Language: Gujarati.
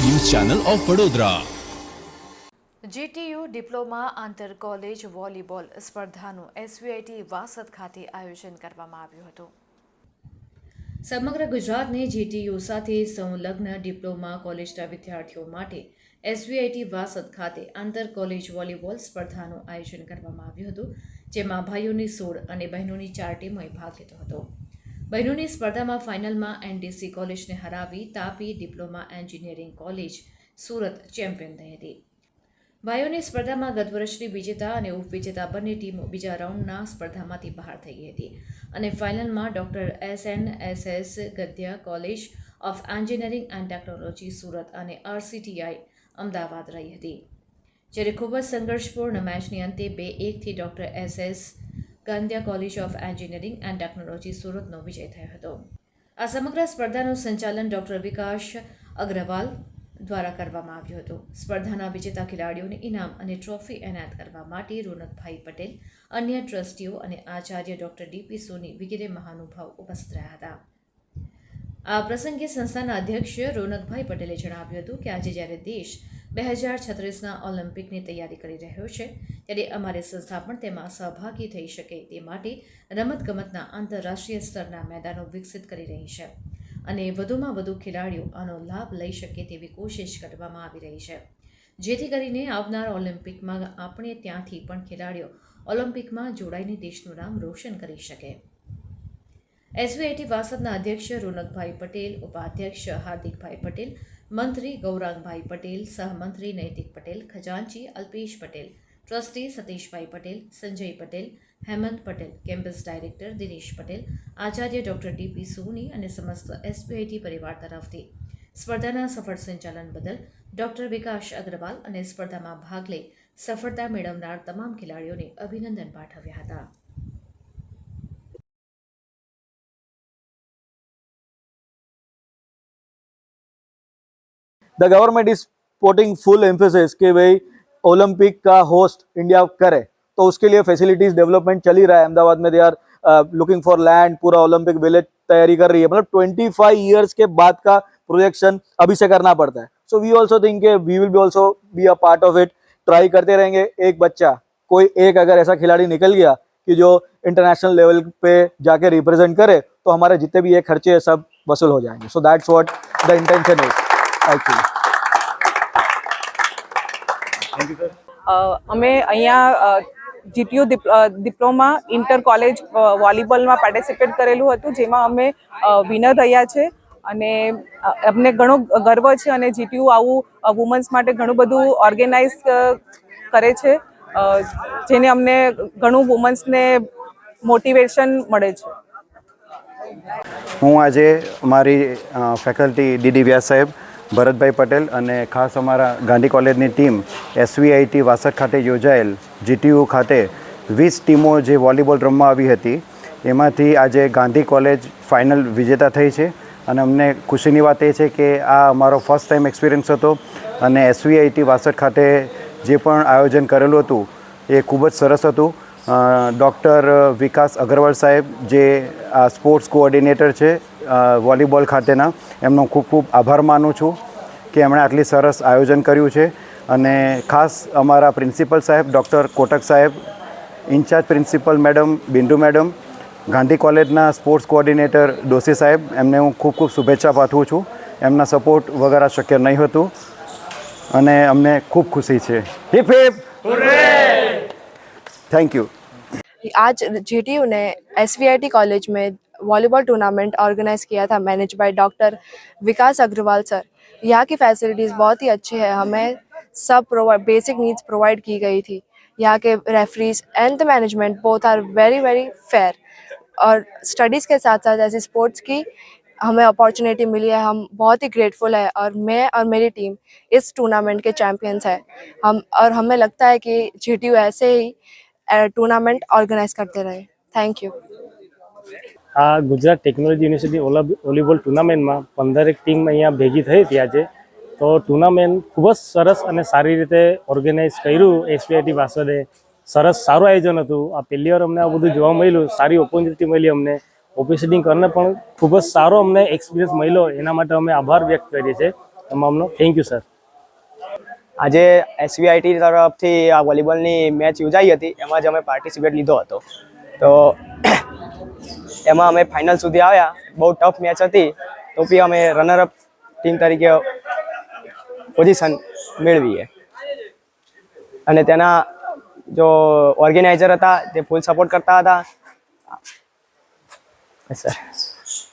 Channel of Vadodara. GTU diploma આંતર કોલેજ વોલીબોલ સ્પર્ધાનું એસવીઆઈટી વાસદ ખાતે આયોજન કરવામાં આવ્યું હતું. સમગ્ર ગુજરાતને જીટીયુ સાથે સંલગ્ન ડિપ્લોમા કોલેજના વિદ્યાર્થીઓ માટે એસવીઆઈટી વાસદ ખાતે આંતર કોલેજ વોલીબોલ સ્પર્ધાનું આયોજન કરવામાં આવ્યું હતું જેમાં ભાઈઓની સોળ અને બહેનોની ચાર ટીમોએ ભાગ લીધો હતો. બહેનોની સ્પર્ધામાં ફાઇનલમાં એનડીસી કોલેજને હરાવી Tapi diploma engineering college Surat champion થઈ હતી. ભાઈઓની સ્પર્ધામાં ગત વર્ષની વિજેતા અને ઉપવિજેતા બંને ટીમો બીજા રાઉન્ડના સ્પર્ધામાંથી બહાર થઈ ગઈ હતી અને ફાઇનલમાં doctor S N S S ગદ્યા college of engineering and technology Surat અને આરસીટીઆઈ અમદાવાદ રહી હતી. જ્યારે ખૂબ જ સંઘર્ષપૂર્ણ મેચની અંતે બે એકથી doctor S S ગાંધ્યા college of engineering and technology સુરતનો વિજય થયો હતો. આ સમગ્ર સ્પર્ધાનું સંચાલન ડોક્ટર વિકાસ અગ્રવાલ દ્વારા કરવામાં આવ્યું હતું. સ્પર્ધાના વિજેતા ખેલાડીઓને ઇનામ અને ટ્રોફી એનાયત કરવા માટે રોનકભાઈ પટેલ, અન્ય ટ્રસ્ટીઓ અને આચાર્ય ડોક્ટર ડીપી સોની વગેરે મહાનુભાવ ઉપસ્થિત રહ્યા હતા. આ પ્રસંગે સંસ્થાના અધ્યક્ષ રોનકભાઈ પટેલે જણાવ્યું હતું કે આજે જ્યારે દેશ બે હજાર છત્રીસના ઓલિમ્પિકની તૈયારી કરી રહ્યો છે. ત્યારે અમારી સંસ્થા પણ તેમાં સહભાગી થઈ શકે તે માટે રમતગમતના આંતરરાષ્ટ્રીય સ્તરના મેદાનો વિકસિત કરી રહી છે અને વધુમાં વધુ ખેલાડીઓ આનો લાભ લઈ શકે તેવી કોશિશ કરવામાં આવી રહી છે. જેથી કરીને આવનાર ઓલિમ્પિકમાં આપણે ત્યાંથી પણ ખેલાડીઓ ઓલિમ્પિકમાં જોડાઈને દેશનું નામ રોશન કરી શકે. એસવીઆઈટી વાસદના અધ્યક્ષ રોનકભાઈ પટેલ, ઉપાધ્યક્ષ હાર્દિકભાઈ પટેલ મંત્રી ગૌરાંગભાઈ પટેલ સહમંત્રી Naitik Patel, ખજાનચી Alpesh Patel, trustee Satishbhai Patel, Sanjay Patel, Hemant Patel, campus director Dinesh Patel, Acharya doctor DP સોની અને સમસ્ત એસબીઆઈટી પરિવાર તરફથી. સ્પર્ધાના સફળ સંચાલન બદલ ડોક્ટર વિકાસ અગ્રવાલ અને સ્પર્ધામાં ભાગ લઈ સફળતા મેળવનાર તમામ ખેલાડીઓને અભિનંદન પાઠવ્યા હતા. The government is putting full emphasis कि भाई ओलंपिक का होस्ट इंडिया करे। तो उसके लिए फैसिलिटीज़ डेवलपमेंट चल ही रहा है। अहमदाबाद में they are looking for land पूरा ओलंपिक विलेज तैयारी कर रही है। मतलब ट्वेंटी फाइव ईयर्स के बाद का प्रोजेक्शन अभी से करना पड़ता है। So we also think we will be also be a part of it try करते रहेंगे। एक बच्चा, कोई एक अगर ऐसा खिलाड़ी निकल गया कि जो इंटरनेशनल लेवल पे जाके रिप्रेजेंट करे तो हमारे जितने भी ये खर्चे हैं, सब वसूल हो जाएँगे। So that's what the intention is અમે અહીંયા જીટીયુ ડિપ્લોમા ઇન્ટર કોલેજ વોલીબોલમાં પાર્ટિસિપેટ કરેલું હતું જેમાં અમે વિનર રહ્યા છે. અને અમને ઘણો ગર્વ છે અને જીટીયુ આવું વુમન્સ માટે ઘણું બધું ઓર્ગેનાઇઝ કરે છે. જેને અમને ઘણું વુમન્સને મોટિવેશન મળે છે. હું આજે મારી ફેકલ્ટી ડીડી વ્યાસ સાહેબ ભરતભાઈ પટેલ અને ખાસ અમારા ગાંધી કોલેજની ટીમ એસવીઆઈટી વાસદ ખાતે યોજાયેલ જીટીયુ ખાતે વીસ ટીમો જે વોલીબોલ રમવા આવી હતી, એમાંથી આજે ગાંધી કોલેજ ફાઇનલ વિજેતા થઈ છે અને અમને ખુશીની વાત એ છે કે આ અમારો ફર્સ્ટ ટાઈમ એક્સપિરિયન્સ હતો અને એસવીઆઈટી વાસદ ખાતે જે પણ આયોજન કરેલું હતું એ ખૂબ જ સરસ હતું. ડૉક્ટર વિકાસ અગ્રવાલ સાહેબ જે આ સ્પોર્ટ્સ કોઓર્ડિનેટર છે વોલીબોલ ખાતેના એમનો ખૂબ ખૂબ આભાર માનું છું કે એમણે આટલી સરસ આયોજન કર્યું છે અને ખાસ અમારા પ્રિન્સિપલ સાહેબ ડૉક્ટર કોટક સાહેબ in-charge principal madam Bindu madam Gandhi કોલેજના સ્પોર્ટ્સ કોઓર્ડિનેટર ડોસી સાહેબ એમને હું ખૂબ ખૂબ શુભેચ્છા પાઠવું છું. એમના સપોર્ટ વગર આ શક્ય નહીં હતું અને અમને ખૂબ ખુશી છે. Heap heap! થેન્क यू आज जेटीयू ने एसवीआईटी कॉलेज में वॉलीबॉल टूर्नामेंट ऑर्गेनाइज किया था manage by doctor Vikas Agarwal sir यहाँ की फैसिलिटीज़ बहुत ही अच्छी है। हमें सब बेसिक नीड्स प्रोवाइड की गई थी। यहाँ के referees and the management both are very very fair और स्टडीज़ के साथ साथ ऐसी स्पोर्ट्स की हमें अपॉर्चुनिटी मिली है। हम बहुत ही ग्रेटफुल है और मैं और मेरी टीम इस टूर्नामेंट के चैम्पियंस है। हम, और हमें लगता है कि जी ऐसे ही टूर्नामेंट ऑर्गेनाइज करते रहे थैंक यू આ ગુજરાત ટેકનોલોજી યુનિવર્સિટી ઓલા વોલીબોલ ટુર્નામેન્ટમાં પંદરેક ટીમ અહીંયા ભેગી થઈ હતી આજે તો ટુર્નામેન્ટ ખૂબ જ સરસ અને સારી રીતે ઓર્ગેનાઇઝ કર્યું એસબીઆઈટી વાસદે સરસ સારું આયોજન હતું આ પહેલી વાર અમને આ બધું જોવા મળ્યું સારી ઓપોર્ચ્યુનિટી મળી અમને ઓફિસિટિંગ કરને પણ ખૂબ જ સારો અમને એક્સપિરિયન્સ મળ્યો એના માટે અમે આભાર વ્યક્ત કરીએ છીએ એમાં અમનો થેન્ક યુ સર આજે એસવીઆઈટી તરફથી આ વોલીબોલની મેચ યોજાઈ હતી. એમાં જ અમે પાર્ટિસિપેટ લીધો હતો. તો એમાં અમે ફાઇનલ સુધી આવ્યા. બહુ ટફ મેચ હતી. તો બી અમે રનરઅપ ટીમ તરીકે પોઝિશન મેળવીએ. અને તેના જો ઓર્ગેનાઇઝર હતા, તે ફૂલ સપોર્ટ કરતા હતા. સર